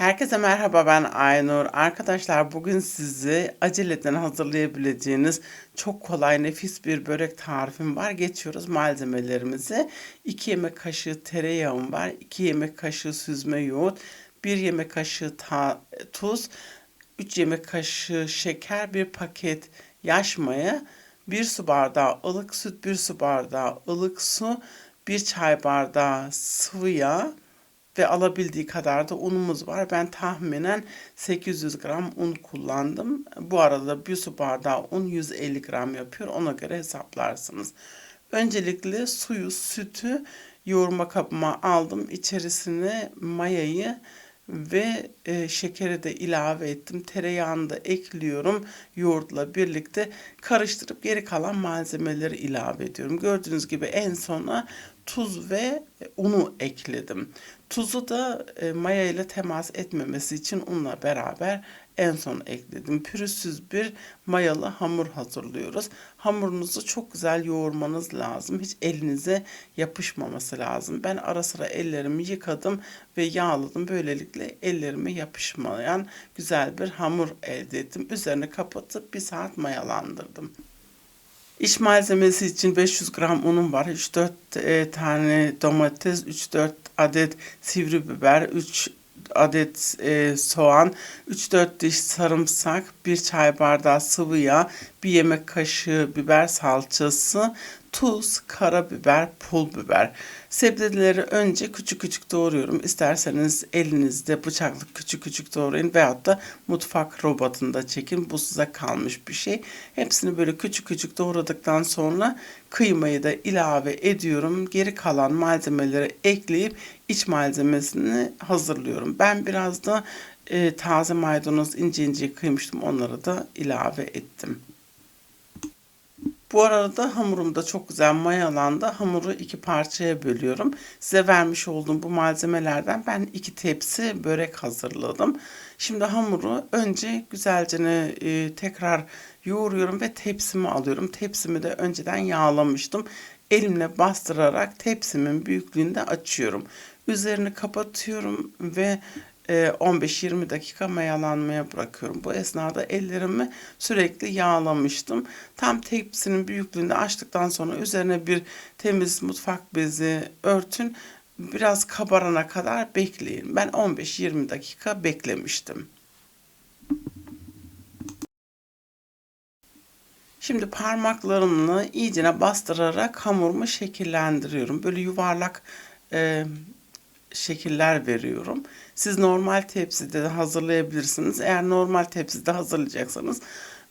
Herkese merhaba ben Aynur. Arkadaşlar bugün size aceleden hazırlayabileceğiniz çok kolay nefis bir börek tarifim var. Geçiyoruz malzemelerimizi. 2 yemek kaşığı tereyağım var. 2 yemek kaşığı süzme yoğurt. 1 yemek kaşığı ta- tuz. 3 yemek kaşığı şeker. 1 paket yaş maya. 1 su bardağı ılık süt. 1 su bardağı ılık su. 1 çay bardağı sıvı yağ ve alabildiği kadar da unumuz var. Ben tahminen 800 gram un kullandım. Bu arada bir su bardağı un 150 gram yapıyor. Ona göre hesaplarsınız. Öncelikle suyu, sütü yoğurma kabıma aldım. İçerisine mayayı ve e, şekeri de ilave ettim. Tereyağını da ekliyorum. Yoğurtla birlikte karıştırıp geri kalan malzemeleri ilave ediyorum. Gördüğünüz gibi en sona tuz ve unu ekledim. Tuzu da e, maya ile temas etmemesi için unla beraber en son ekledim. Pürüzsüz bir mayalı hamur hazırlıyoruz. Hamurunuzu çok güzel yoğurmanız lazım. Hiç elinize yapışmaması lazım. Ben ara sıra ellerimi yıkadım ve yağladım. Böylelikle ellerime yapışmayan güzel bir hamur elde ettim. Üzerine kapatıp bir saat mayalandırdım. İç malzemesi için 500 gram unum var. 3-4 e, tane domates, 3-4 adet sivri biber, 3 adet e, soğan, 3-4 diş sarımsak, 1 çay bardağı sıvı yağ, 1 yemek kaşığı biber salçası, tuz, karabiber, pul biber. Sebzeleri önce küçük küçük doğruyorum. İsterseniz elinizde bıçakla küçük küçük doğrayın veyahut da mutfak robotunda çekin. Bu size kalmış bir şey. Hepsini böyle küçük küçük doğradıktan sonra kıymayı da ilave ediyorum. Geri kalan malzemeleri ekleyip iç malzemesini hazırlıyorum. Ben biraz da e, taze maydanoz ince ince kıymıştım. Onları da ilave ettim. Bu arada hamurum da çok güzel mayalandı. Hamuru iki parçaya bölüyorum. Size vermiş olduğum bu malzemelerden ben iki tepsi börek hazırladım. Şimdi hamuru önce güzelce e, tekrar yoğuruyorum ve tepsimi alıyorum. Tepsimi de önceden yağlamıştım. Elimle bastırarak tepsimin büyüklüğünde açıyorum. Üzerini kapatıyorum ve 15-20 e, dakika mayalanmaya bırakıyorum. Bu esnada ellerimi sürekli yağlamıştım. Tam tepsinin büyüklüğünde açtıktan sonra üzerine bir temiz mutfak bezi örtün. Biraz kabarana kadar bekleyin. Ben 15-20 dakika beklemiştim. Şimdi parmaklarımla iyicene bastırarak hamurumu şekillendiriyorum. Böyle yuvarlak e, şekiller veriyorum. Siz normal tepside de hazırlayabilirsiniz. Eğer normal tepside hazırlayacaksanız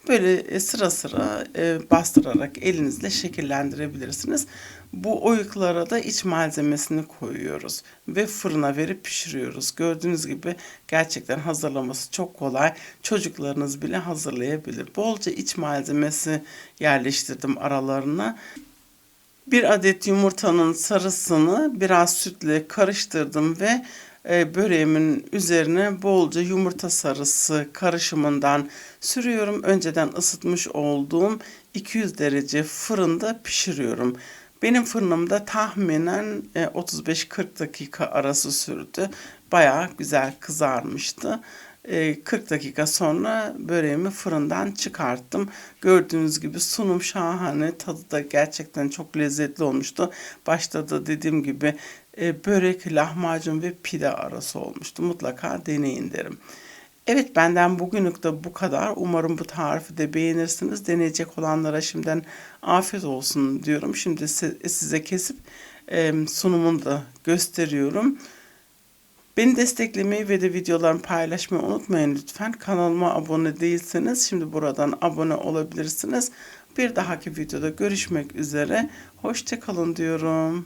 böyle e, sıra sıra e, bastırarak elinizle şekillendirebilirsiniz. Bu oyuklara da iç malzemesini koyuyoruz ve fırına verip pişiriyoruz. Gördüğünüz gibi gerçekten hazırlaması çok kolay. Çocuklarınız bile hazırlayabilir. Bolca iç malzemesi yerleştirdim aralarına. Bir adet yumurtanın sarısını biraz sütle karıştırdım ve e, böreğimin üzerine bolca yumurta sarısı karışımından sürüyorum. Önceden ısıtmış olduğum 200 derece fırında pişiriyorum. Benim fırınımda tahminen 35-40 e, dakika arası sürdü. Bayağı güzel kızarmıştı. 40 e, dakika sonra böreğimi fırından çıkarttım. Gördüğünüz gibi sunum şahane. Tadı da gerçekten çok lezzetli olmuştu. Başta da dediğim gibi e, börek, lahmacun ve pide arası olmuştu. Mutlaka deneyin derim. Evet benden bugünlük de bu kadar. Umarım bu tarifi de beğenirsiniz. Deneyecek olanlara şimdiden afiyet olsun diyorum. Şimdi size kesip sunumunu da gösteriyorum. Beni desteklemeyi ve de videolarımı paylaşmayı unutmayın lütfen. Kanalıma abone değilseniz şimdi buradan abone olabilirsiniz. Bir dahaki videoda görüşmek üzere. Hoşçakalın diyorum.